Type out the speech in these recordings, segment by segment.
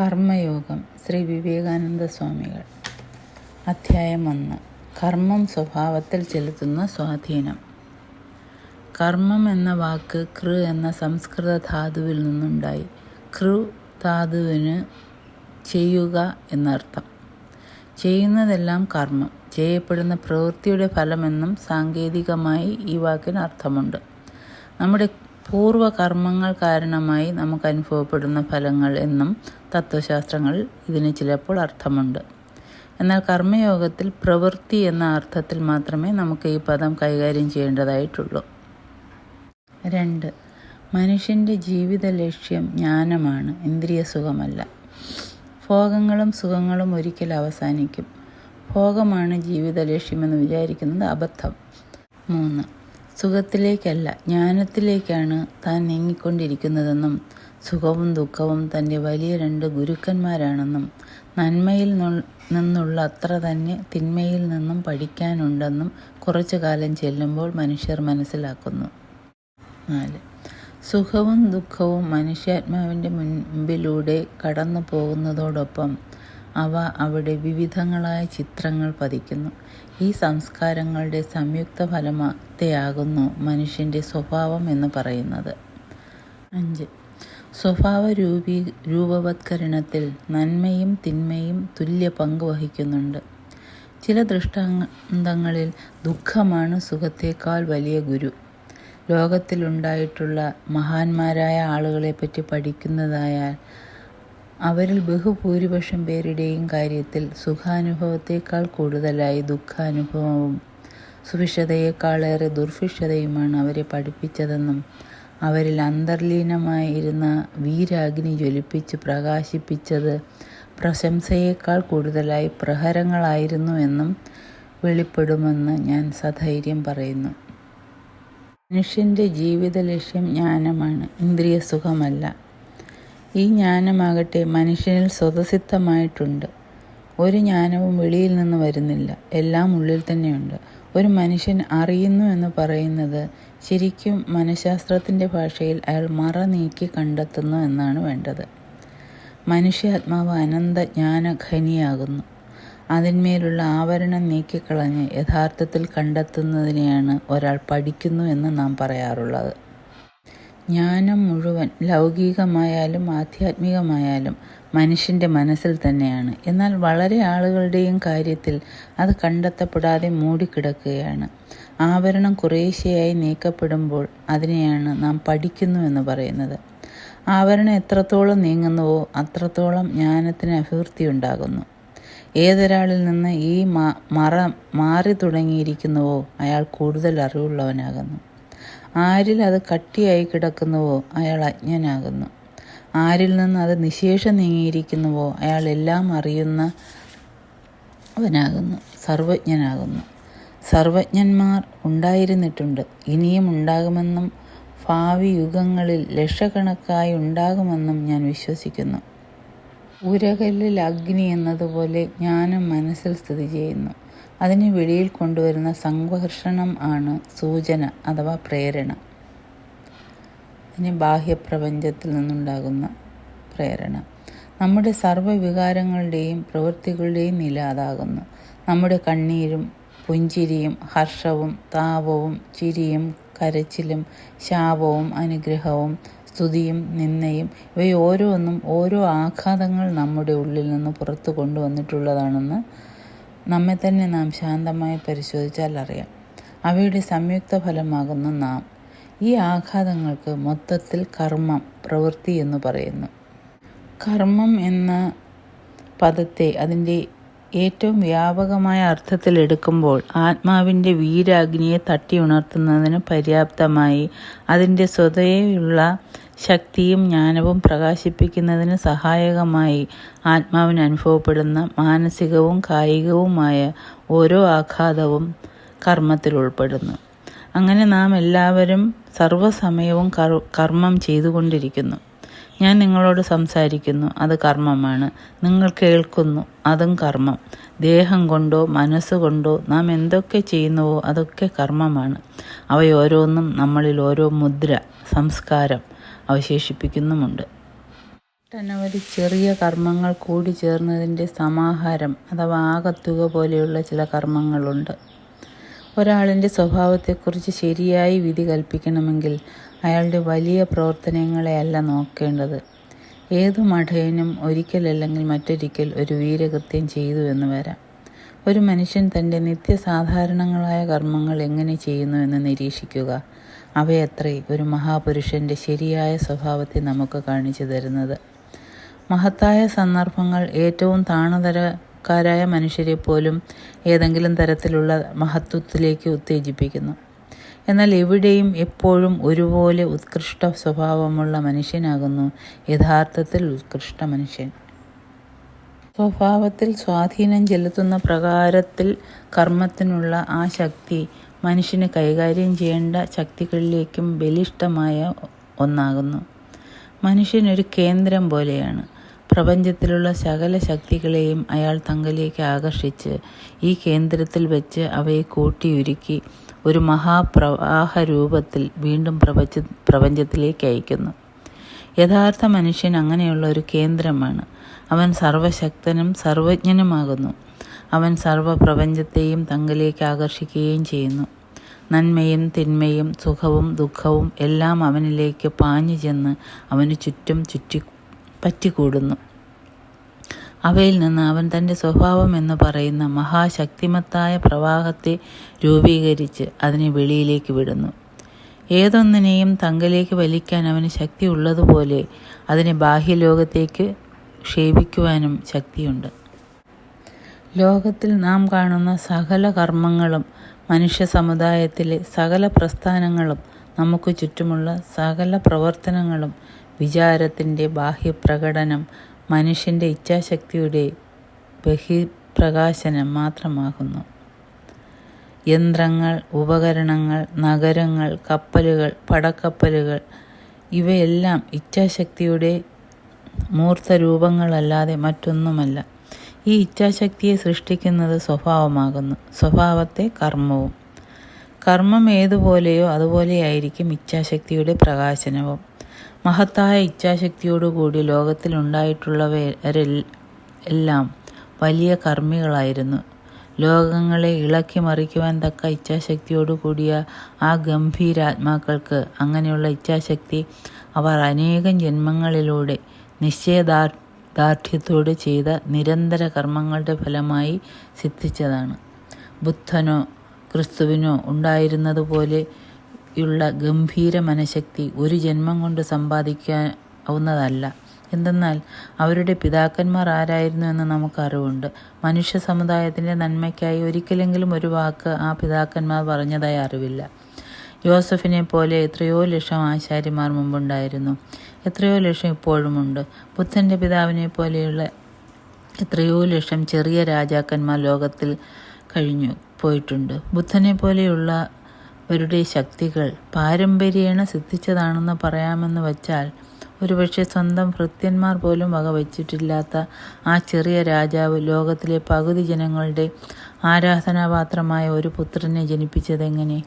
കർമ്മയോഗം ശ്രീ വിവേകാനന്ദ സ്വാമികൾ. അധ്യായം ഒന്ന്. കർമ്മം സ്വഭാവത്തിൽ ചെലുത്തുന്ന സ്വാധീനം. കർമ്മം എന്ന വാക്ക് കൃ എന്ന സംസ്കൃത ധാതുവിൽ നിന്നുണ്ടായി. കൃ ധാതുവിന് ചെയ്യുക എന്നർത്ഥം. ചെയ്യുന്നതെല്ലാം കർമ്മം. ചെയ്യപ്പെടുന്ന പ്രവൃത്തിയുടെ ഫലമെന്നും സാങ്കേതികമായി ഈ വാക്കിന് അർത്ഥമുണ്ട്. നമ്മുടെ പൂർവ കർമ്മങ്ങൾ കാരണമായി നമുക്ക് അനുഭവപ്പെടുന്ന ഫലങ്ങൾ എന്നും തത്വശാസ്ത്രങ്ങളിൽ ഇതിന് ചിലപ്പോൾ അർത്ഥമുണ്ട്. എന്നാൽ കർമ്മയോഗത്തിൽ പ്രവൃത്തി എന്ന അർത്ഥത്തിൽ മാത്രമേ നമുക്ക് ഈ പദം കൈകാര്യം ചെയ്യേണ്ടതായിട്ടുള്ളൂ. രണ്ട് മനുഷ്യന്റെ ജീവിത ലക്ഷ്യം ജ്ഞാനമാണ് ഇന്ദ്രിയ സുഖമല്ല. ഭോഗങ്ങളും സുഖങ്ങളും ഒരിക്കൽ അവസാനിക്കും. ഭോഗമാണ് ജീവിത ലക്ഷ്യമെന്ന് വിചാരിക്കുന്നത് അബദ്ധം. മൂന്ന് സുഖത്തിലേക്കല്ല ജ്ഞാനത്തിലേക്കാണ് താൻ നീങ്ങിക്കൊണ്ടിരിക്കുന്നതെന്നും സുഖവും ദുഃഖവും തന്റെ വലിയ രണ്ട് ഗുരുക്കന്മാരാണെന്നും നന്മയിൽ നിന്നുള്ള അത്ര തന്നെ തിന്മയിൽ നിന്നും പഠിക്കാനുണ്ടെന്നും കുറച്ചു കാലം ചെല്ലുമ്പോൾ മനുഷ്യർ മനസ്സിലാക്കുന്നു. നാല്. സുഖവും ദുഃഖവും മനുഷ്യാത്മാവിന്റെ മുൻപിലൂടെ കടന്നു പോകുന്നതോടൊപ്പം അവ അവിടെ വിവിധങ്ങളായ ചിത്രങ്ങൾ പതിക്കുന്നു. ഈ സംസ്കാരങ്ങളുടെ സംയുക്ത ഫലമാകത്തെയാകുന്നു മനുഷ്യന്റെ സ്വഭാവം എന്ന് പറയുന്നത്. അഞ്ച്. സ്വഭാവ രൂപീ രൂപവത്കരണത്തിൽ നന്മയും തിന്മയും തുല്യ പങ്ക് വഹിക്കുന്നുണ്ട്. ചില ദൃഷ്ടാന്തങ്ങളിൽ ദുഃഖമാണ് സുഖത്തേക്കാൾ വലിയ ഗുരു. ലോകത്തിലുണ്ടായിട്ടുള്ള മഹാന്മാരായ ആളുകളെപ്പറ്റി പഠിക്കുന്നതായാൽ അവരിൽ ബഹുഭൂരിപക്ഷം പേരുടെയും കാര്യത്തിൽ സുഖാനുഭവത്തേക്കാൾ കൂടുതലായി ദുഃഖാനുഭവവും സുഭിക്ഷതയേക്കാളേറെ ദുർഭിക്ഷതയുമാണ് അവരെ പഠിപ്പിച്ചതെന്നും അവരിൽ അന്തർലീനമായിരുന്ന വീരാഗ്നി ജ്വലിപ്പിച്ച് പ്രകാശിപ്പിച്ചത് പ്രശംസയേക്കാൾ കൂടുതലായി പ്രഹരങ്ങളായിരുന്നു എന്നും വെളിപ്പെടുമെന്ന് ഞാൻ സധൈര്യം പറയുന്നു. മനുഷ്യന്റെ ജീവിത ലക്ഷ്യം ജ്ഞാനമാണ് ഇന്ദ്രിയ സുഖമല്ല ഈ ജ്ഞാനമാകട്ടെ മനുഷ്യനിൽ സ്വതസിദ്ധമായിട്ടുണ്ട്. ഒരു ജ്ഞാനവും വെളിയിൽ നിന്ന് വരുന്നില്ല. എല്ലാം ഉള്ളിൽ തന്നെയുണ്ട്. ഒരു മനുഷ്യൻ അറിയുന്നു എന്ന് പറയുന്നത് ശരിക്കും മനഃശാസ്ത്രത്തിന്റെ ഭാഷയിൽ അയാൾ മറ നീക്കി കണ്ടെത്തുന്നു എന്നാണ് വേണ്ടത്. മനുഷ്യാത്മാവ് അനന്ത ജ്ഞാനഖനിയാകുന്നു അതിന്മേലുള്ള ആവരണം നീക്കിക്കളഞ്ഞ് യഥാർത്ഥത്തിൽ കണ്ടെത്തുന്നതിനെയാണ് ഒരാൾ പഠിക്കുന്നു എന്ന് നാം പറയാറുള്ളത്. ജ്ഞാനം മുഴുവൻ ലൗകികമായാലും ആധ്യാത്മികമായാലും മനുഷ്യന്റെ മനസ്സിൽ തന്നെയാണ്. എന്നാൽ വളരെ ആളുകളുടെയും കാര്യത്തിൽ അത് കണ്ടെത്തപ്പെടാതെ മൂടിക്കിടക്കുകയാണ്. ആവരണം കുറേശ്ശെയായി നീക്കപ്പെടുമ്പോൾ അതിനെയാണ് നാം പഠിക്കുന്നു എന്ന് പറയുന്നത്. ആവരണം എത്രത്തോളം നീങ്ങുന്നുവോ അത്രത്തോളം ജ്ഞാനത്തിന് അഭിവൃദ്ധി ഉണ്ടാകുന്നു. ഏതൊരാളിൽ നിന്ന് ഈ മറ മാറി തുടങ്ങിയിരിക്കുന്നുവോ അയാൾ കൂടുതൽ അറിവുള്ളവനാകുന്നു. ആരിൽ അത് കട്ടിയായി കിടക്കുന്നുവോ അയാൾ അജ്ഞനാകുന്നു. ആരിൽ നിന്ന് അത് നിശേഷം നീങ്ങിയിരിക്കുന്നുവോ അയാൾ എല്ലാം അറിയുന്ന അവനാകുന്നു സർവജ്ഞനാകുന്നു. സർവജ്ഞന്മാർ ഉണ്ടായിരുന്നിട്ടുണ്ട്. ഇനിയും ഉണ്ടാകുമെന്നും ഭാവി യുഗങ്ങളിൽ ലക്ഷക്കണക്കായി ഉണ്ടാകുമെന്നും ഞാൻ വിശ്വസിക്കുന്നു. ഉരകല്ലിൽ അഗ്നി എന്നതുപോലെ ജ്ഞാനം മനസ്സിൽ സ്ഥിതി ചെയ്യുന്നു. അതിനെ വെളിയിൽ കൊണ്ടുവരുന്ന സംഘർഷണം ആണ് സൂചന അഥവാ പ്രേരണ. അതിന് ബാഹ്യപ്രപഞ്ചത്തിൽ നിന്നുണ്ടാകുന്ന പ്രേരണ. നമ്മുടെ സർവവികാരങ്ങളുടെയും പ്രവൃത്തികളുടെയും നില അതാകുന്നു. നമ്മുടെ കണ്ണീരും പുഞ്ചിരിയും ഹർഷവും താപവും ചിരിയും കരച്ചിലും ശാപവും അനുഗ്രഹവും സ്തുതിയും നിന്നയും ഇവയോരോന്നും ഓരോ ആഘാതങ്ങൾ നമ്മുടെ ഉള്ളിൽ നിന്ന് പുറത്തു കൊണ്ടുവന്നിട്ടുള്ളതാണെന്ന് നമ്മെ തന്നെ നാം ശാന്തമായി പരിശോധിച്ചാൽ അറിയാം. അവയുടെ സംയുക്ത ഫലമാകുന്ന നാം. ഈ ആഘാതങ്ങൾക്ക് മൊത്തത്തിൽ കർമ്മം പ്രവൃത്തി എന്ന് പറയുന്നു. കർമ്മം എന്ന പദത്തെ അതിന്റെ ഏറ്റവും വ്യാപകമായ അർത്ഥത്തിൽ എടുക്കുമ്പോൾ ആത്മാവിന്റെ വീരാഗ്നിയെ തട്ടി ഉണർത്തുന്നതിന് പര്യാപ്തമായി അതിന്റെ സ്വതയുള്ള ശക്തിയും ജ്ഞാനവും പ്രകാശിപ്പിക്കുന്നതിന് സഹായകമായി ആത്മാവിന് അനുഭവപ്പെടുന്ന മാനസികവും കായികവുമായ ഓരോ ആഘാതവും കർമ്മത്തിൽ ഉൾപ്പെടുന്നു. അങ്ങനെ നാം എല്ലാവരും സർവസമയവും കർമ്മം ചെയ്തുകൊണ്ടിരിക്കുന്നു. ഞാൻ നിങ്ങളോട് സംസാരിക്കുന്നു അത് കർമ്മമാണ്. നിങ്ങൾ കേൾക്കുന്നു അതും കർമ്മം. ദേഹം കൊണ്ടോ മനസ്സുകൊണ്ടോ നാം എന്തൊക്കെ ചെയ്യുന്നുവോ അതൊക്കെ കർമ്മമാണ്. അവയോരോന്നും നമ്മളിൽ ഓരോ മുദ്ര സംസ്കാരം അവശേഷിപ്പിക്കുന്നുമുണ്ട്. ഒട്ടനവധി ചെറിയ കർമ്മങ്ങൾ കൂടി ചേർന്നതിന്റെ സമാഹാരം അഥവാ ആകത്തുക പോലെയുള്ള ചില കർമ്മങ്ങളുണ്ട്. ഒരാളിന്റെ സ്വഭാവത്തെക്കുറിച്ച് ശരിയായി വിധി കൽപ്പിക്കണമെങ്കിൽ അയാളുടെ വലിയ പ്രവർത്തനങ്ങളെയല്ല നോക്കേണ്ടത്. ഏതു മഠയനും ഒരിക്കലല്ലെങ്കിൽ മറ്റൊരിക്കൽ ഒരു വീരകൃത്യം ചെയ്തു എന്ന് വരാം. ഒരു മനുഷ്യൻ തന്റെ നിത്യസാധാരണങ്ങളായ കർമ്മങ്ങൾ എങ്ങനെ ചെയ്യുന്നു എന്ന് നിരീക്ഷിക്കുക. അവയത്രേ ഒരു മഹാപുരുഷന്റെ ശരിയായ സ്വഭാവത്തെ നമുക്ക് കാണിച്ചു തരുന്നത്. മഹത്തായ സന്ദർഭങ്ങൾ ഏറ്റവും താണതരക്കാരായ മനുഷ്യരെ പോലും ഏതെങ്കിലും തരത്തിലുള്ള മഹത്വത്തിലേക്ക് ഉത്തേജിപ്പിക്കുന്നു. എന്നാൽ എവിടെയും എപ്പോഴും ഒരുപോലെ ഉത്കൃഷ്ട സ്വഭാവമുള്ള മനുഷ്യനാകുന്നു. യഥാർത്ഥത്തിൽ ഉത്കൃഷ്ട മനുഷ്യൻ. സ്വഭാവത്തിൽ സ്വാധീനം ചെലുത്തുന്ന പ്രകാരത്തിൽ കർമ്മത്തിനുള്ള ആ ശക്തി മനുഷ്യന് കൈകാര്യം ചെയ്യേണ്ട ശക്തികളിലേക്കും ബലിഷ്ടമായ ഒന്നാകുന്നു. മനുഷ്യനൊരു കേന്ദ്രം പോലെയാണ്. പ്രപഞ്ചത്തിലുള്ള സകല ശക്തികളെയും അയാൾ തങ്ങളിലേക്ക് ആകർഷിച്ച് ഈ കേന്ദ്രത്തിൽ വെച്ച് അവയെ കൂട്ടിയുരുക്കി ഒരു മഹാപ്രവാഹ രൂപത്തിൽ വീണ്ടും പ്രപഞ്ച പ്രപഞ്ചത്തിലേക്ക് അയക്കുന്നു. യഥാർത്ഥ മനുഷ്യൻ അങ്ങനെയുള്ള ഒരു കേന്ദ്രമാണ്. അവൻ സർവശക്തനും സർവജ്ഞനുമാകുന്നു. അവൻ സർവപ്രപഞ്ചത്തെയും തങ്കലേക്ക് ആകർഷിക്കുകയും ചെയ്യുന്നു. നന്മയും തിന്മയും സുഖവും ദുഃഖവും എല്ലാം അവനിലേക്ക് പാഞ്ഞു ചെന്ന് അവന് ചുറ്റും ചുറ്റി പറ്റിക്കൂടുന്നു. അവയിൽ നിന്ന് അവൻ തന്റെ സ്വഭാവം എന്ന് പറയുന്ന മഹാശക്തിമത്തായ പ്രവാഹത്തെ രൂപീകരിച്ച് അതിനെ വെളിയിലേക്ക് വിടുന്നു. ഏതൊന്നിനെയും തങ്കലേക്ക് വലിക്കാൻ അവന് ശക്തി ഉള്ളതുപോലെ അതിനെ ബാഹ്യലോകത്തേക്ക് ക്ഷേപിക്കുവാനും ശക്തിയുണ്ട്. ലോകത്തിൽ നാം കാണുന്ന സകല കർമ്മങ്ങളും മനുഷ്യ സമുദായത്തിലെ സകല പ്രസ്ഥാനങ്ങളും നമുക്ക് ചുറ്റുമുള്ള സകല പ്രവർത്തനങ്ങളും വിചാരത്തിന്റെ ബാഹ്യപ്രകടനം മനുഷ്യന്റെ ഇച്ഛാശക്തിയുടെ ബഹിപ്രകാശനം മാത്രമാകുന്നു. യന്ത്രങ്ങൾ ഉപകരണങ്ങൾ നഗരങ്ങൾ കപ്പലുകൾ പടക്കപ്പലുകൾ ഇവയെല്ലാം ഇച്ഛാശക്തിയുടെ മൂർത്ത മൂർത്തരൂപങ്ങളല്ലാതെ മറ്റൊന്നുമല്ല. ഈ ഇച്ഛാശക്തിയെ സൃഷ്ടിക്കുന്നത് സ്വഭാവമാകുന്നു. സ്വഭാവത്തെ കർമ്മവും. കർമ്മം ഏതുപോലെയോ അതുപോലെയായിരിക്കും ഇച്ഛാശക്തിയുടെ പ്രകാശനവും. മഹത്തായ ഇച്ഛാശക്തിയോടുകൂടി ലോകത്തിലുണ്ടായിട്ടുള്ളവരെല്ലാം വലിയ കർമ്മികളായിരുന്നു. ലോകങ്ങളെ ഇളക്കി മറിക്കുവാൻ തക്ക ഇച്ഛാശക്തിയോടു കൂടിയ ആ ഗംഭീരാത്മാക്കൾക്ക് അങ്ങനെയുള്ള ഇച്ഛാശക്തി അവർ അനേകം ജന്മങ്ങളിലൂടെ നിശ്ചയദാർഢ്യത്തോട് ചെയ്ത നിരന്തര കർമ്മങ്ങളുടെ ഫലമായി സിദ്ധിച്ചതാണ്. ബുദ്ധനോ ക്രിസ്തുവിനോ ഉണ്ടായിരുന്നതുപോലെയുള്ള ഗംഭീര മനഃശക്തി ഒരു ജന്മം കൊണ്ട് സമ്പാദിക്കാവുന്നതല്ല. എന്തെന്നാൽ അവരുടെ പിതാക്കന്മാർ ആരായിരുന്നു എന്ന് നമുക്ക് അറിവുണ്ട് മനുഷ്യ സമുദായത്തിന്റെ നന്മയ്ക്കായി ഒരിക്കലെങ്കിലും ഒരു വാക്ക് ആ പിതാക്കന്മാർ പറഞ്ഞതായി അറിവില്ല. യോസഫിനെ പോലെ എത്രയോ ലക്ഷം ആശാരിമാർ മുമ്പുണ്ടായിരുന്നു. എത്രയോ ലക്ഷം ഇപ്പോഴുമുണ്ട്. ബുദ്ധന്റെ പിതാവിനെ പോലെയുള്ള എത്രയോ ലക്ഷം ചെറിയ രാജാക്കന്മാർ ലോകത്തിൽ കഴിഞ്ഞു പോയിട്ടുണ്ട്. ബുദ്ധനെ പോലെയുള്ളവരുടെ ശക്തികൾ പാരമ്പര്യേണ സിദ്ധിച്ചതാണെന്ന് പറയാമെന്ന് വച്ചാൽ ഒരുപക്ഷെ സ്വന്തം ഭൃത്യന്മാർ പോലും വകവച്ചിട്ടില്ലാത്ത ആ ചെറിയ രാജാവ് ലോകത്തിലെ പകുതി ജനങ്ങളുടെ ആരാധനാപാത്രമായ ഒരു പുത്രനെ ജനിപ്പിച്ചതെങ്ങനെ?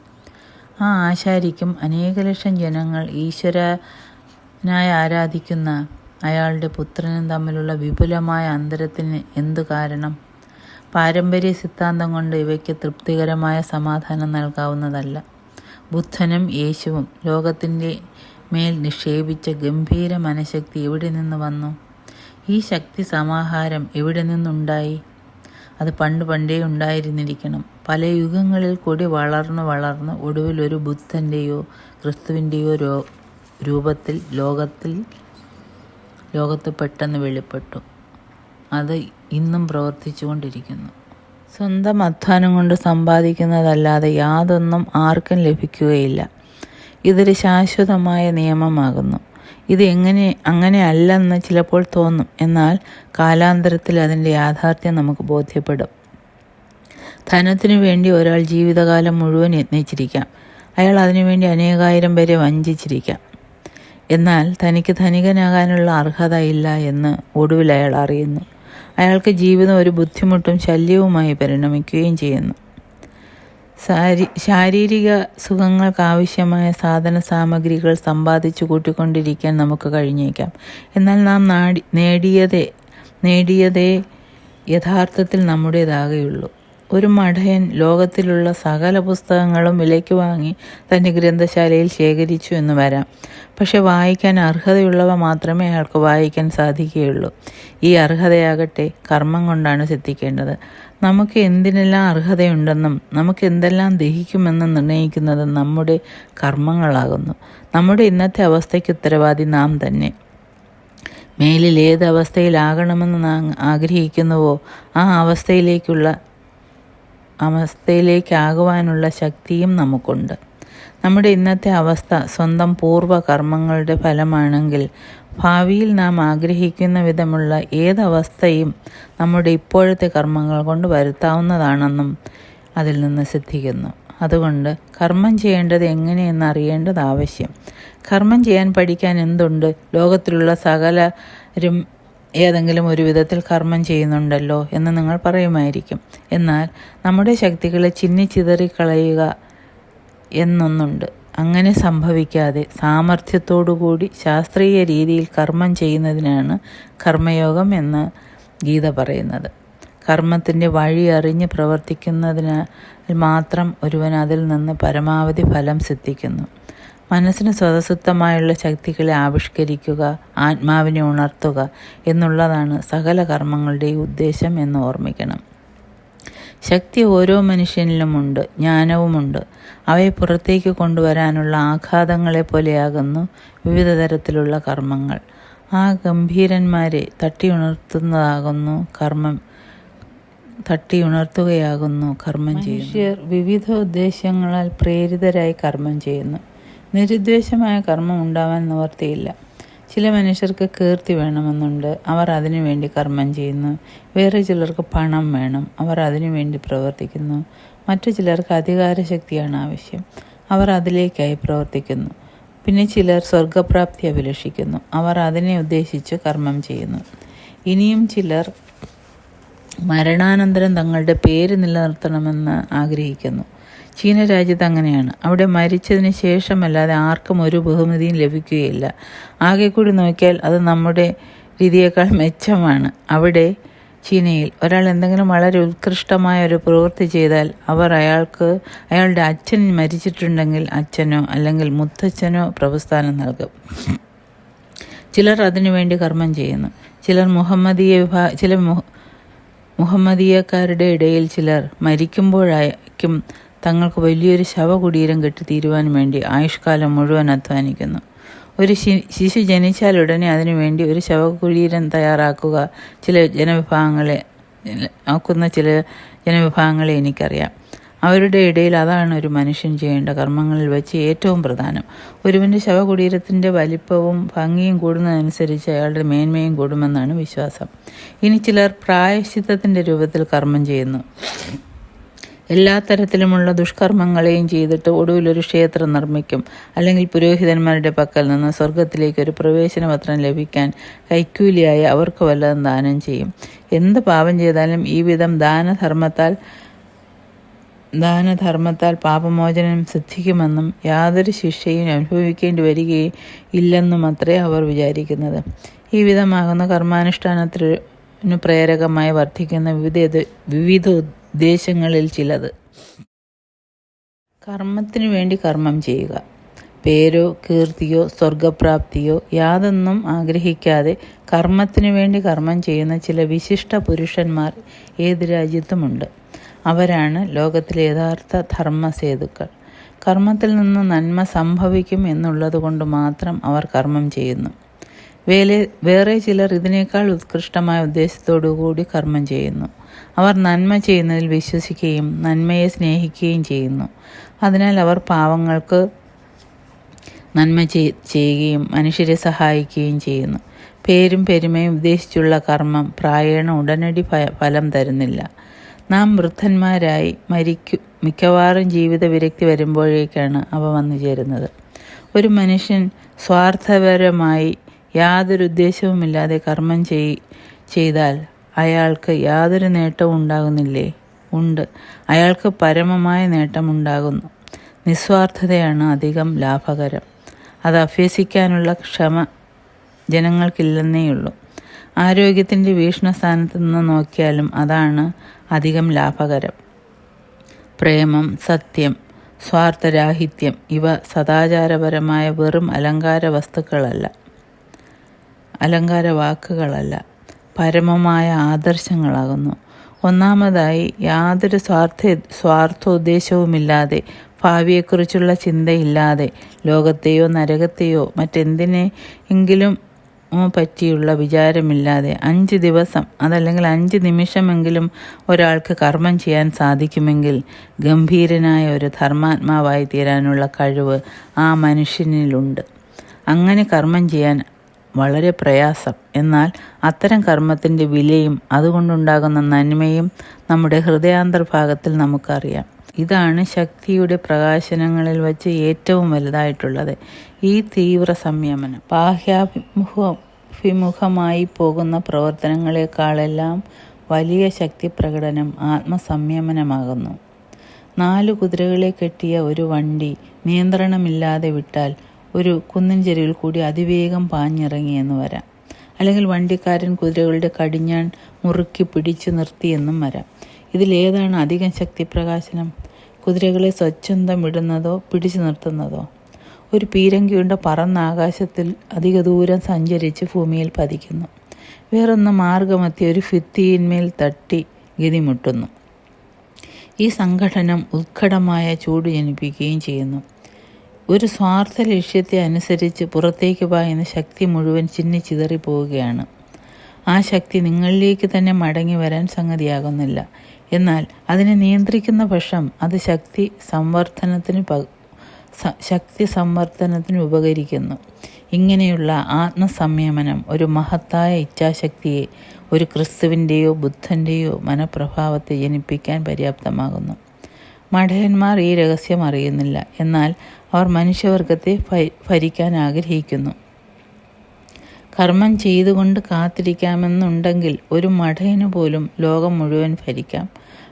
ആ ആശാരിക്കും അനേക ലക്ഷം ജനങ്ങൾ ഈശ്വരനായി ആരാധിക്കുന്ന അയാളുടെ പുത്രനും തമ്മിലുള്ള വിപുലമായ അന്തരത്തിന് എന്തു കാരണം? പാരമ്പര്യ സിദ്ധാന്തം കൊണ്ട് ഇവയ്ക്ക് തൃപ്തികരമായ സമാധാനം നൽകാവുന്നതല്ല. ബുദ്ധനും യേശുവും ലോകത്തിന്റെ മേൽ നിക്ഷേപിച്ച ഗംഭീര മനഃശക്തി എവിടെ നിന്ന് വന്നു? ഈ ശക്തി സമാഹാരം എവിടെ നിന്നുണ്ടായി? അത് പണ്ട് പണ്ടേ ഉണ്ടായിരുന്നിരിക്കണം. പല യുഗങ്ങളിൽ കൂടി വളർന്നു വളർന്ന് ഒടുവിൽ ഒരു ബുദ്ധന്റെയോ ക്രിസ്തുവിന്റെയോ രോ രൂപത്തിൽ ലോകത്തിൽ ലോകത്ത് പെട്ടെന്ന് വെളിപ്പെട്ടു. അത് ഇന്നും പ്രവർത്തിച്ചുകൊണ്ടിരിക്കുന്നു. സ്വന്തം അധ്വാനം കൊണ്ട് സമ്പാദിക്കുന്നതല്ലാതെ യാതൊന്നും ആർക്കും ലഭിക്കുകയില്ല. ഇതൊരു ശാശ്വതമായ നിയമമാകുന്നു. ഇത് എങ്ങനെ അങ്ങനെ അല്ലെന്ന് ചിലപ്പോൾ തോന്നും. എന്നാൽ കാലാന്തരത്തിൽ അതിന്റെ യാഥാർത്ഥ്യം നമുക്ക് ബോധ്യപ്പെടും. ധനത്തിനു വേണ്ടി ഒരാൾ ജീവിതകാലം മുഴുവൻ യത്നിച്ചിരിക്കാം. അയാൾ അതിനുവേണ്ടി അനേകായിരം പേരെ വഞ്ചിച്ചിരിക്കാം. എന്നാൽ തനിക്ക് ധനികനാകാനുള്ള അർഹത ഇല്ല എന്ന് ഒടുവിൽ അയാൾ അറിയുന്നു. അയാൾക്ക് ജീവിതം ഒരു ബുദ്ധിമുട്ടും ശല്യവുമായി പരിണമിക്കുകയും ചെയ്യുന്നു. ശാരീ ശാരീരിക സുഖങ്ങൾക്കാവശ്യമായ സാധന സാമഗ്രികൾ സമ്പാദിച്ചു കൂട്ടിക്കൊണ്ടിരിക്കാൻ നമുക്ക് കഴിഞ്ഞേക്കാം. എന്നാൽ നാം നാടി നേടിയതേ നേടിയതേ യഥാർത്ഥത്തിൽ നമ്മുടേതാകുകയുള്ളൂ ഒരു മഠയൻ ലോകത്തിലുള്ള സകല പുസ്തകങ്ങളും വിലയ്ക്ക് വാങ്ങി തന്റെ ഗ്രന്ഥശാലയിൽ ശേഖരിച്ചു എന്ന് വരാം. പക്ഷെ വായിക്കാൻ അർഹതയുള്ളവ മാത്രമേ അയാൾക്ക് വായിക്കാൻ സാധിക്കുകയുള്ളൂ. ഈ അർഹതയാകട്ടെ കർമ്മം കൊണ്ടാണ് സിദ്ധിക്കേണ്ടത്. നമുക്ക് എന്തിനെല്ലാം അർഹതയുണ്ടെന്നും നമുക്ക് എന്തെല്ലാം ദഹിക്കുമെന്നും നിർണയിക്കുന്നത് നമ്മുടെ കർമ്മങ്ങളാകുന്നു. നമ്മുടെ ഇന്നത്തെ അവസ്ഥയ്ക്ക് ഉത്തരവാദി നാം തന്നെ. മേലിൽ ഏത് അവസ്ഥയിലാകണമെന്ന് ആഗ്രഹിക്കുന്നുവോ ആ അവസ്ഥയിലേക്കുള്ള അവസ്ഥയിലേക്കാകുവാനുള്ള ശക്തിയും നമുക്കുണ്ട്. നമ്മുടെ ഇന്നത്തെ അവസ്ഥ സ്വന്തം പൂർവ കർമ്മങ്ങളുടെ ഫലമാണെങ്കിൽ ഭാവിയിൽ നാം ആഗ്രഹിക്കുന്ന വിധമുള്ള ഏതവസ്ഥയും നമ്മുടെ ഇപ്പോഴത്തെ കർമ്മങ്ങൾ കൊണ്ട് വരുത്താവുന്നതാണെന്നും അതിൽ നിന്ന് സിദ്ധിക്കുന്നു. അതുകൊണ്ട് കർമ്മം ചെയ്യേണ്ടത് എങ്ങനെയെന്ന് അറിയേണ്ടത് ആവശ്യം. കർമ്മം ചെയ്യാൻ പഠിക്കാൻ എന്തുണ്ട്? ലോകത്തിലുള്ള സകലരും ഏതെങ്കിലും ഒരു വിധത്തിൽ കർമ്മം ചെയ്യുന്നുണ്ടല്ലോ എന്ന് നിങ്ങൾ പറയുമായിരിക്കും. എന്നാൽ നമ്മുടെ ശക്തികളെ ചിന്നിച്ചിതറിക്കളയുക എന്നൊന്നുണ്ട്. അങ്ങനെ സംഭവിക്കാതെ സാമർഥ്യത്തോടുകൂടി ശാസ്ത്രീയ രീതിയിൽ കർമ്മം ചെയ്യുന്നതിനാണ് കർമ്മയോഗം എന്ന് ഗീത പറയുന്നത്. കർമ്മത്തിന്റെ വഴി അറിഞ്ഞ് പ്രവർത്തിക്കുന്നതിനാൽ മാത്രം ഒരുവൻ അതിൽ നിന്ന് പരമാവധി ഫലം സിദ്ധിക്കുന്നു. മനസ്സിന് സ്വതസിദ്ധമായുള്ള ശക്തികളെ ആവിഷ്കരിക്കുക ആത്മാവിനെ ഉണർത്തുക എന്നുള്ളതാണ് സകല കർമ്മങ്ങളുടെയും ഉദ്ദേശം എന്ന് ഓർമ്മിക്കണം. ശക്തി ഓരോ മനുഷ്യനിലുമുണ്ട് ജ്ഞാനവുമുണ്ട്. അവയെ പുറത്തേക്ക് കൊണ്ടുവരാനുള്ള ആഘാതങ്ങളെ പോലെയാകുന്നു വിവിധ തരത്തിലുള്ള കർമ്മങ്ങൾ. ആ ഗംഭീരന്മാരെ തട്ടിയുണർത്തുന്നതാകുന്നു കർമ്മം തട്ടിയുണർത്തുകയാകുന്നു കർമ്മം ചെയ്യുന്നു. വിവിധ ഉദ്ദേശങ്ങളാൽ പ്രേരിതരായി കർമ്മം ചെയ്യുന്നു. നിരുദ്ദേശമായ കർമ്മം ഉണ്ടാവാൻ നിവർത്തിയില്ല. ചില മനുഷ്യർക്ക് കീർത്തി വേണമെന്നുണ്ട്. അവർ അതിനുവേണ്ടി കർമ്മം ചെയ്യുന്നു. വേറെ ചിലർക്ക് പണം വേണം. അവർ അതിനുവേണ്ടി പ്രവർത്തിക്കുന്നു. മറ്റു ചിലർക്ക് അധികാരശക്തിയാണ് ആവശ്യം. അവർ അതിലേക്കായി പ്രവർത്തിക്കുന്നു. പിന്നെ ചിലർ സ്വർഗപ്രാപ്തി അഭിലഷിക്കുന്നു. അവർ അതിനെ ഉദ്ദേശിച്ച് കർമ്മം ചെയ്യുന്നു. ഇനിയും ചിലർ മരണാനന്തരം തങ്ങളുടെ പേര് നിലനിർത്തണമെന്ന് ആഗ്രഹിക്കുന്നു. ചീന രാജ്യത്ത് അങ്ങനെയാണ് അവിടെ മരിച്ചതിന് ശേഷമല്ലാതെ ആർക്കും ഒരു ബഹുമതിയും ലഭിക്കുകയില്ല. ആകെ കൂടി നോക്കിയാൽ അത് നമ്മുടെ രീതിയേക്കാൾ മെച്ചമാണ്. അവിടെ ചീനയിൽ ഒരാൾ എന്തെങ്കിലും വളരെ ഉത്കൃഷ്ടമായ ഒരു പ്രവൃത്തി ചെയ്താൽ അവർ അയാൾക്ക് അയാളുടെ അച്ഛൻ മരിച്ചിട്ടുണ്ടെങ്കിൽ അച്ഛനോ അല്ലെങ്കിൽ മുത്തച്ഛനോ പ്രഭുസ്ഥാനം നൽകും. ചിലർ അതിനുവേണ്ടി കർമ്മം ചെയ്യുന്നു. ചിലർ മുഹമ്മദീയ വിഭാ ചില മുഹമ്മദീയക്കാരുടെ ഇടയിൽ ചിലർ മരിക്കുമ്പോഴായിരിക്കും തങ്ങൾക്ക് വലിയൊരു ശവകുടീരം കെട്ടിത്തീരുവാൻ വേണ്ടി ആയുഷ്കാലം മുഴുവൻ അധ്വാനിക്കുന്നു. ഒരു ശിശു ജനിച്ചാൽ ഉടനെ അതിനുവേണ്ടി ഒരു ശവകുടീരം തയ്യാറാക്കുക. ചില ജനവിഭാഗങ്ങളെ ആക്കുന്ന ചില ജനവിഭാഗങ്ങളെ എനിക്കറിയാം. അവരുടെ ഇടയിൽ അതാണ് ഒരു മനുഷ്യൻ ചെയ്യേണ്ട കർമ്മങ്ങളിൽ വെച്ച് ഏറ്റവും പ്രധാനം. ഒരുവന്റെ ശവകുടീരത്തിന്റെ വലിപ്പവും ഭംഗിയും കൂടുന്നതനുസരിച്ച് അയാളുടെ മേന്മയും കൂടുമെന്നാണ് വിശ്വാസം. ഇനി ചിലർ പ്രായശ്ചിത്തത്തിന്റെ രൂപത്തിൽ കർമ്മം ചെയ്യുന്നു. എല്ലാ തരത്തിലുമുള്ള ദുഷ്കർമ്മങ്ങളെയും ചെയ്തിട്ട് ഒടുവിൽ ഒരു ക്ഷേത്രം നിർമ്മിക്കും. അല്ലെങ്കിൽ പുരോഹിതന്മാരുടെ പക്കൽ നിന്ന് സ്വർഗത്തിലേക്ക് ഒരു പ്രവേശനപത്രം ലഭിക്കാൻ കൈക്കൂലിയായി അവർക്ക് വല്ലതും ദാനം ചെയ്യും. എന്ത് പാപം ചെയ്താലും ഈ വിധം ദാനധർമ്മത്താൽ ദാനധർമ്മത്താൽ പാപമോചനം സിദ്ധിക്കുമെന്നും യാതൊരു ശിക്ഷയും അനുഭവിക്കേണ്ടി വരികയും ഇല്ലെന്നും അത്രേ അവർ വിചാരിക്കുന്നത്. ഈ വിധമാകുന്ന കർമാനുഷ്ഠാനത്തിന് പ്രേരകമായി വർദ്ധിക്കുന്ന വിവിധ വിവിധ ഉദ്ദേശങ്ങളിൽ ചിലത്. കർമ്മത്തിനു വേണ്ടി കർമ്മം ചെയ്യുക. പേരോ കീർത്തിയോ സ്വർഗപ്രാപ്തിയോ യാതൊന്നും ആഗ്രഹിക്കാതെ കർമ്മത്തിനു വേണ്ടി കർമ്മം ചെയ്യുന്ന ചില വിശിഷ്ട പുരുഷന്മാർ ഏത് രാജ്യത്തുമുണ്ട്? അവരാണ് ലോകത്തിലെ യഥാർത്ഥ ധർമ്മസേതുക്കൾ. കർമ്മത്തിൽ നിന്ന് നന്മ സംഭവിക്കും എന്നുള്ളത് കൊണ്ട് മാത്രം അവർ കർമ്മം ചെയ്യുന്നു. വേലെ വേറെ ചിലർ ഇതിനേക്കാൾ ഉത്കൃഷ്ടമായ ഉദ്ദേശത്തോടു കൂടി കർമ്മം ചെയ്യുന്നു. അവർ നന്മ ചെയ്യുന്നതിൽ വിശ്വസിക്കുകയും നന്മയെ സ്നേഹിക്കുകയും ചെയ്യുന്നു. അതിനാൽ അവർ പാവങ്ങൾക്ക് നന്മ ചെയ്യുകയും മനുഷ്യരെ സഹായിക്കുകയും ചെയ്യുന്നു. പേരും പെരുമയും ഉദ്ദേശിച്ചുള്ള കർമ്മം പ്രായേണ ഉടനടി ഫലം തരുന്നില്ല. നാം വൃദ്ധന്മാരായി മരിക്കു മിക്കവാറും ജീവിത വിരക്തി വരുമ്പോഴേക്കാണ് അവ വന്നു ചേരുന്നത്. ഒരു മനുഷ്യൻ സ്വാർത്ഥപരമായി യാതൊരു ഉദ്ദേശവുമില്ലാതെ കർമ്മം ചെയ് ചെയ്താൽ അയാൾക്ക് യാതൊരു നേട്ടവും ഉണ്ടാകുന്നില്ലേ? ഉണ്ട്. അയാൾക്ക് പരമമായ നേട്ടമുണ്ടാകുന്നു. നിസ്വാർത്ഥതയാണ് അധികം ലാഭകരം. അത് അഭ്യസിക്കാനുള്ള ക്ഷമ ജനങ്ങൾക്കില്ലെന്നേയുള്ളൂ. ആരോഗ്യത്തിന്റെ വീക്ഷണസ്ഥാനത്ത് നിന്ന് നോക്കിയാലും അതാണ് അധികം ലാഭകരം. പ്രേമം സത്യം സ്വാർത്ഥരാഹിത്യം ഇവ സദാചാരപരമായ വെറും അലങ്കാര വസ്തുക്കളല്ല. അലങ്കാര വാക്കുകളല്ല. പരമമായ ആദർശങ്ങളാകുന്നു. ഒന്നാമതായി യാതൊരു സ്വാർത്ഥ സ്വാർത്ഥോദ്ദേശവുമില്ലാതെ ഭാവിയെക്കുറിച്ചുള്ള ചിന്തയില്ലാതെ ലോകത്തെയോ നരകത്തെയോ മറ്റെന്തിനെ എങ്കിലും പറ്റിയുള്ള വിചാരമില്ലാതെ അഞ്ച് ദിവസം അതല്ലെങ്കിൽ അഞ്ച് നിമിഷമെങ്കിലും ഒരാൾക്ക് കർമ്മം ചെയ്യാൻ സാധിക്കുമെങ്കിൽ ഗംഭീരനായ ഒരു ധർമാത്മാവായി തീരാനുള്ള കഴിവ് ആ മനുഷ്യനിലുണ്ട്. അങ്ങനെ കർമ്മം ചെയ്യാൻ വളരെ പ്രയാസം. എന്നാൽ അത്തരം കർമ്മത്തിന്റെ വിലയും അതുകൊണ്ടുണ്ടാകുന്ന നന്മയും നമ്മുടെ ഹൃദയാന്തർഭാഗത്തിൽ നമുക്കറിയാം. ഇതാണ് ശക്തിയുടെ പ്രകാശനങ്ങളിൽ വച്ച് ഏറ്റവും വലുതായിട്ടുള്ളത്. ഈ തീവ്ര സംയമനം. ബാഹ്യാഭിമുഖമായി പോകുന്ന പ്രവർത്തനങ്ങളെക്കാളെല്ലാം വലിയ ശക്തി പ്രകടനം ആത്മസംയമനമാകുന്നു. നാലു കുതിരകളെ കെട്ടിയ ഒരു വണ്ടി നിയന്ത്രണമില്ലാതെ വിട്ടാൽ ഒരു കുന്നിൻ ചെരുവിൽ കൂടി അതിവേഗം പാഞ്ഞിറങ്ങിയെന്ന് വരാം. അല്ലെങ്കിൽ വണ്ടിക്കാരൻ കുതിരകളുടെ കടിഞ്ഞാൻ മുറുക്കി പിടിച്ചു നിർത്തിയെന്നും വരാം. ഇതിലേതാണ് അധികം ശക്തി പ്രകാശനം? കുതിരകളെ സ്വച്ഛന്തം ഇടുന്നതോ പിടിച്ചു നിർത്തുന്നതോ? ഒരു പീരങ്കിയുണ്ട പറന്ന ആകാശത്തിൽ അധിക ദൂരം സഞ്ചരിച്ച് ഭൂമിയിൽ പതിക്കുന്നു. വേറൊന്ന് മാർഗമത്തി ഒരു ഫിത്തിയിന്മേൽ തട്ടി ഗതിമുട്ടുന്നു. ഈ സംഘടനം ഉത്കടമായ ചൂട് ജനിപ്പിക്കുകയും ചെയ്യുന്നു. ഒരു സ്വാർത്ഥ ലക്ഷ്യത്തെ അനുസരിച്ച് പുറത്തേക്ക് പായുന്ന ശക്തി മുഴുവൻ ചിന്നി ചിതറി പോവുകയാണ്. ആ ശക്തി നിങ്ങളിലേക്ക് തന്നെ മടങ്ങി വരാൻ സംഗതിയാകുന്നില്ല. എന്നാൽ അതിനെ നിയന്ത്രിക്കുന്ന പക്ഷം അത് ശക്തി സംവർദ്ധനത്തിന് ശക്തി സംവർദ്ധനത്തിന് ഉപകരിക്കുന്നു. ഇങ്ങനെയുള്ള ആത്മസംയമനം ഒരു മഹത്തായ ഇച്ഛാശക്തിയെ ഒരു ക്രിസ്തുവിന്റെയോ ബുദ്ധന്റെയോ മനപ്രഭാവത്തെ ജനിപ്പിക്കാൻ പര്യാപ്തമാകുന്നു. മഠയന്മാർ ഈ രഹസ്യം അറിയുന്നില്ല. എന്നാൽ അവർ മനുഷ്യവർഗത്തെ ഭരിക്കാൻ ആഗ്രഹിക്കുന്നു. കർമ്മം ചെയ്തുകൊണ്ട് കാത്തിരിക്കാമെന്നുണ്ടെങ്കിൽ ഒരു മഠയന് പോലും ലോകം മുഴുവൻ ഭരിക്കാം.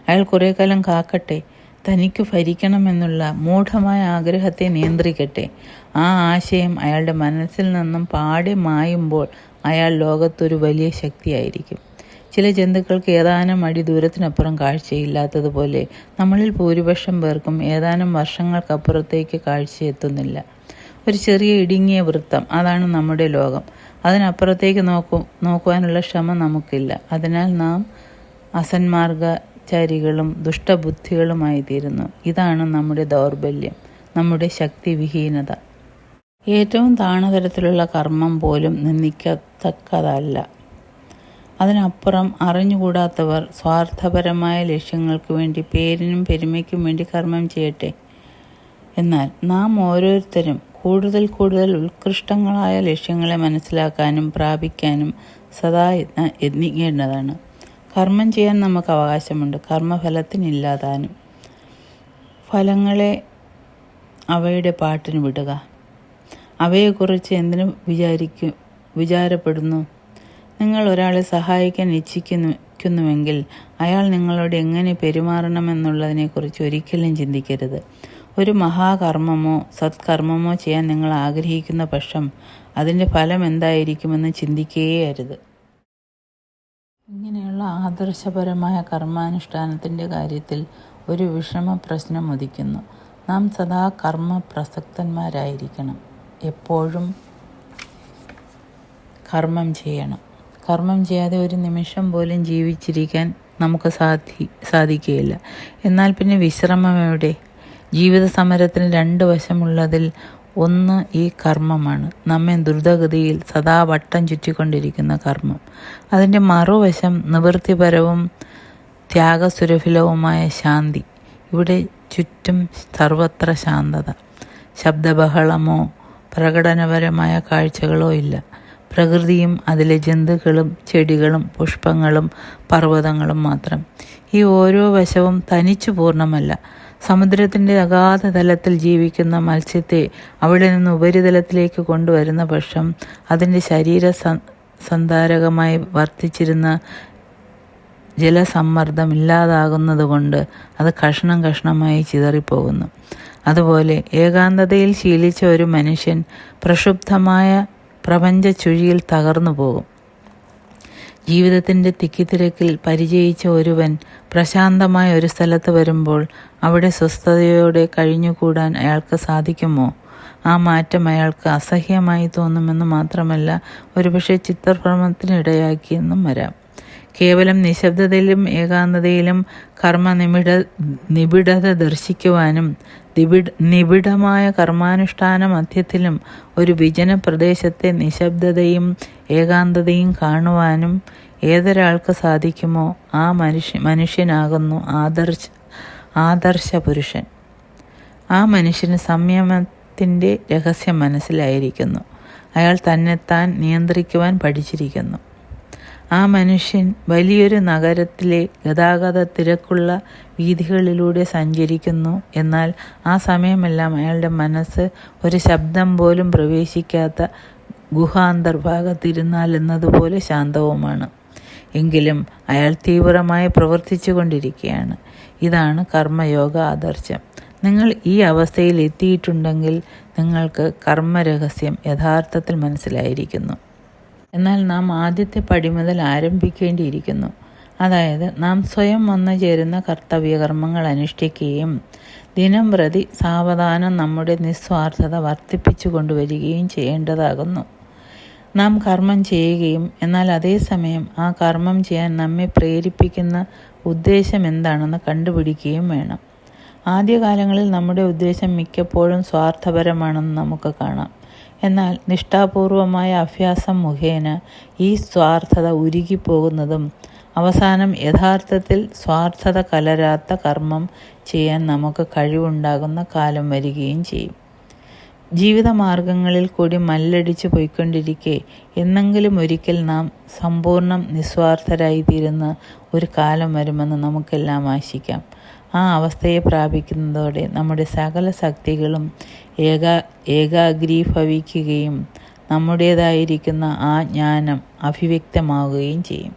അയാൾ കുറേ കാലം കാക്കട്ടെ തനിക്ക് ഭരിക്കണമെന്നുള്ള മൂഢമായ ആഗ്രഹത്തെ നിയന്ത്രിക്കട്ടെ. ആ ആശയം അയാളുടെ മനസ്സിൽ നിന്നും പാടെ മായുമ്പോൾ അയാൾ ലോകത്തൊരു വലിയ ശക്തിയായിരിക്കും. ചില ജന്തുക്കൾക്ക് ഏതാനും അടി ദൂരത്തിനപ്പുറം കാഴ്ചയില്ലാത്തതുപോലെ നമ്മളിൽ ഭൂരിപക്ഷം പേർക്കും ഏതാനും വർഷങ്ങൾക്കപ്പുറത്തേക്ക് കാഴ്ചയെത്തുന്നില്ല. ഒരു ചെറിയ ഇടുങ്ങിയ വൃത്തം അതാണ് നമ്മുടെ ലോകം. അതിനപ്പുറത്തേക്ക് നോക്കൂ നോക്കുവാനുള്ള ക്ഷമ നമുക്കില്ല. അതിനാൽ നാം അസന്മാർഗചാരികളും ദുഷ്ടബുദ്ധികളുമായി തീരുന്നു ഇതാണ് നമ്മുടെ ദൗർബല്യം നമ്മുടെ ശക്തിവിഹീനത. ഏറ്റവും താണതരത്തിലുള്ള കർമ്മം പോലും നിന്ദിക്കത്തക്കതല്ല. അതിനപ്പുറം അറിഞ്ഞുകൂടാത്തവർ സ്വാർത്ഥപരമായ ലക്ഷ്യങ്ങൾക്ക് വേണ്ടി പേരിനും പെരുമയ്ക്കും വേണ്ടി കർമ്മം ചെയ്യട്ടെ. എന്നാൽ നാം ഓരോരുത്തരും കൂടുതൽ കൂടുതൽ ഉത്കൃഷ്ടങ്ങളായ ലക്ഷ്യങ്ങളെ മനസ്സിലാക്കാനും പ്രാപിക്കാനും സദാ യത്നിക്കേണ്ടതാണ്. കർമ്മം ചെയ്യാൻ നമുക്ക് അവകാശമുണ്ട്. കർമ്മഫലത്തിനില്ലാതാനും ഫലങ്ങളെ അവയുടെ പാട്ടിന് വിടുക. അവയെക്കുറിച്ച് എന്തിനു വിചാരിക്കും വിചാരപ്പെടുന്നു? നിങ്ങൾ ഒരാളെ സഹായിക്കാൻ ഇച്ഛിക്കുന്നുവെങ്കിൽ അയാൾ നിങ്ങളോട് എങ്ങനെ പെരുമാറണമെന്നുള്ളതിനെക്കുറിച്ച് ഒരിക്കലും ചിന്തിക്കരുത്. ഒരു മഹാകർമ്മമോ സത്കർമ്മമോ ചെയ്യാൻ നിങ്ങൾ ആഗ്രഹിക്കുന്ന പക്ഷം അതിന്റെ ഫലം എന്തായിരിക്കുമെന്ന് ചിന്തിക്കുകയേ അരുത് ഇങ്ങനെയുള്ള ആദർശപരമായ കർമാനുഷ്ഠാനത്തിന്റെ കാര്യത്തിൽ ഒരു വിഷമ പ്രശ്നം ഉദിക്കുന്നു. നാം സദാ കർമ്മ പ്രസക്തന്മാരായിരിക്കണം എപ്പോഴും കർമ്മം ചെയ്യണം. കർമ്മം ചെയ്യാതെ ഒരു നിമിഷം പോലും ജീവിച്ചിരിക്കാൻ നമുക്ക് സാധി സാധിക്കുകയില്ല. എന്നാൽ പിന്നെ വിശ്രമം എവിടെ? ജീവിത സമരത്തിന് രണ്ട് വശമുള്ളതിൽ ഒന്ന് ഈ കർമ്മമാണ്. നമ്മെ ദ്രുതഗതിയിൽ സദാ വട്ടം ചുറ്റിക്കൊണ്ടിരിക്കുന്ന കർമ്മം. അതിന്റെ മറുവശം നിവൃത്തിപരവും ത്യാഗസുരഭിലവുമായ ശാന്തി. ഇവിടെ ചുറ്റും സർവത്ര ശാന്തത. ശബ്ദബഹളമോ പ്രകടനപരമായ കാഴ്ചകളോ ഇല്ല. പ്രകൃതിയും അതിലെ ജന്തുക്കളും ചെടികളും പുഷ്പങ്ങളും പർവതങ്ങളും മാത്രം. ഈ ഓരോ വശവും തനിച്ചു പൂർണമല്ല. സമുദ്രത്തിന്റെ അഗാധ തലത്തിൽ ജീവിക്കുന്ന മത്സ്യത്തെ അവിടെ നിന്ന് ഉപരിതലത്തിലേക്ക് കൊണ്ടുവരുന്ന പക്ഷം അതിന്റെ ശരീര സന്ധാരകമായി വർത്തിച്ചിരുന്ന ജലസമ്മർദ്ദം ഇല്ലാതാകുന്നതുകൊണ്ട് അത് കഷ്ണം കഷ്ണമായി ചിതറിപ്പോകുന്നു. അതുപോലെ ഏകാന്തതയിൽ ശീലിച്ച ഒരു മനുഷ്യൻ പ്രക്ഷുബ്ധമായ പ്രപഞ്ച ചുഴിയിൽ തകർന്നു പോകും. ജീവിതത്തിന്റെ തിക്കിത്തിരക്കിൽ പരിചയിച്ച ഒരുവൻ പ്രശാന്തമായ ഒരു സ്ഥലത്ത് വരുമ്പോൾ അവിടെ സ്വസ്ഥതയോടെ കഴിഞ്ഞുകൂടാൻ അയാൾക്ക് സാധിക്കുമോ? ആ മാറ്റം അയാൾക്ക് അസഹ്യമായി തോന്നുമെന്ന് മാത്രമല്ല ഒരുപക്ഷെ ചിത്രഭ്രമത്തിനിടയാക്കിയെന്നും വരാം. കേവലം നിശബ്ദതയിലും ഏകാന്തതയിലും കർമ്മ നിമിട നിബിഡത ദർശിക്കുവാനും നിബിഡ നിബിഡമായ കർമാനുഷ്ഠാന മധ്യത്തിലും ഒരു വിജന പ്രദേശത്തെ നിശബ്ദതയും ഏകാന്തതയും കാണുവാനും ഏതൊരാൾക്ക് സാധിക്കുമോ ആ മനുഷ്യ മനുഷ്യനാകുന്നു ആദർശ ആദർശ പുരുഷൻ. ആ മനുഷ്യന് സംയമത്തിന്റെ രഹസ്യം മനസ്സിലായിരിക്കുന്നു. അയാൾ തന്നെത്താൻ നിയന്ത്രിക്കുവാൻ പഠിച്ചിരിക്കുന്നു. ആ മനുഷ്യൻ വലിയൊരു നഗരത്തിലെ ഗതാഗത തിരക്കുള്ള വീഥികളിലൂടെ സഞ്ചരിക്കുന്നു. എന്നാൽ ആ സമയമെല്ലാം അയാളുടെ മനസ്സ് ഒരു ശബ്ദം പോലും പ്രവേശിക്കാത്ത ഗുഹാന്തർഭാഗത്തിരുന്നാൽ എന്നതുപോലെ ശാന്തവുമാണ്. എങ്കിലും അയാൾ തീവ്രമായി പ്രവർത്തിച്ചു കൊണ്ടിരിക്കുകയാണ് ഇതാണ് കർമ്മയോഗ ആദർശം. നിങ്ങൾ ഈ അവസ്ഥയിൽ എത്തിയിട്ടുണ്ടെങ്കിൽ നിങ്ങൾക്ക് കർമ്മരഹസ്യം യഥാർത്ഥത്തിൽ മനസ്സിലായിരിക്കുന്നു. എന്നാൽ നാം ആദ്യത്തെ പടി മുതൽ ആരംഭിക്കേണ്ടിയിരിക്കുന്നു. അതായത് നാം സ്വയം വന്നു ചേരുന്ന കർത്തവ്യകർമ്മങ്ങൾ അനുഷ്ഠിക്കുകയും ദിനം പ്രതി സാവധാനം നമ്മുടെ നിസ്വാർത്ഥത വർദ്ധിപ്പിച്ചു കൊണ്ടുവരികയും ചെയ്യേണ്ടതാകുന്നു. നാം കർമ്മം ചെയ്യുകയും എന്നാൽ അതേസമയം ആ കർമ്മം ചെയ്യാൻ നമ്മെ പ്രേരിപ്പിക്കുന്ന ഉദ്ദേശം എന്താണെന്ന് കണ്ടുപിടിക്കുകയും വേണം. ആദ്യകാലങ്ങളിൽ നമ്മുടെ ഉദ്ദേശം മിക്കപ്പോഴും സ്വാർത്ഥപരമാണെന്ന് നമുക്ക് കാണാം. എന്നാൽ നിഷ്ഠാപൂർവമായ അഭ്യാസം മുഖേന ഈ സ്വാർത്ഥത ഉരുകിപ്പോകുന്നതും അവസാനം യഥാർത്ഥത്തിൽ സ്വാർത്ഥത കലരാത്ത കർമ്മം ചെയ്യാൻ നമുക്ക് കഴിവുണ്ടാകുന്ന കാലം വരികയും ചെയ്യും. ജീവിതമാർഗങ്ങളിൽ കൂടി മല്ലടിച്ച് പോയിക്കൊണ്ടിരിക്കെ എന്നെങ്കിലും ഒരിക്കൽ നാം സമ്പൂർണം നിസ്വാർത്ഥരായി തീരുന്ന ഒരു കാലം വരുമെന്ന് നമുക്കെല്ലാം ആശിക്കാം. ആ അവസ്ഥയെ പ്രാപിക്കുന്നതോടെ നമ്മുടെ സകല ശക്തികളും ഏകാ ഏകാഗ്രീഭവിക്കുകയും നമ്മുടേതായിരിക്കുന്ന ആ ജ്ഞാനം അഭിവ്യക്തമാവുകയും ചെയ്യും.